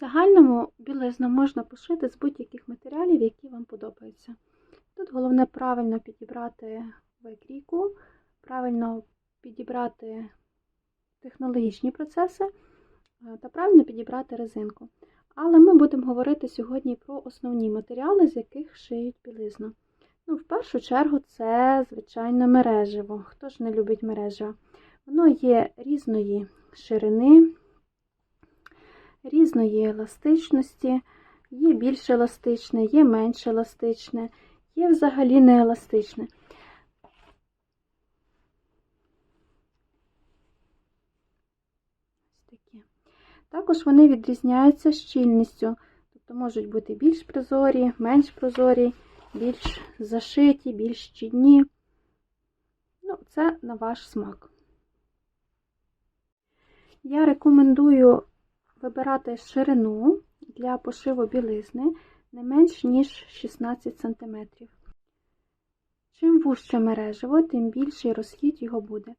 загальному білизну можна пошити з будь-яких матеріалів, які вам подобаються. Тут головне правильно підібрати викрійку, правильно підібрати технологічні процеси е, та правильно підібрати резинку. Але ми будемо говорити сьогодні про основні матеріали, з яких шиють білизну. Ну, в першу чергу, це, звичайно, мережево. Хто ж не любить мережево? Воно є різної ширини, різної еластичності, є більш еластичне, є менш еластичне, є взагалі не еластичне. Також вони відрізняються щільністю, тобто можуть бути більш прозорі, менш прозорі, більш зашиті, більш щільні. Ну, це на ваш смак. Я рекомендую вибирати ширину для пошиву білизни не менш ніж 16 см. Чим вужче мережево, тим більший розхід його буде.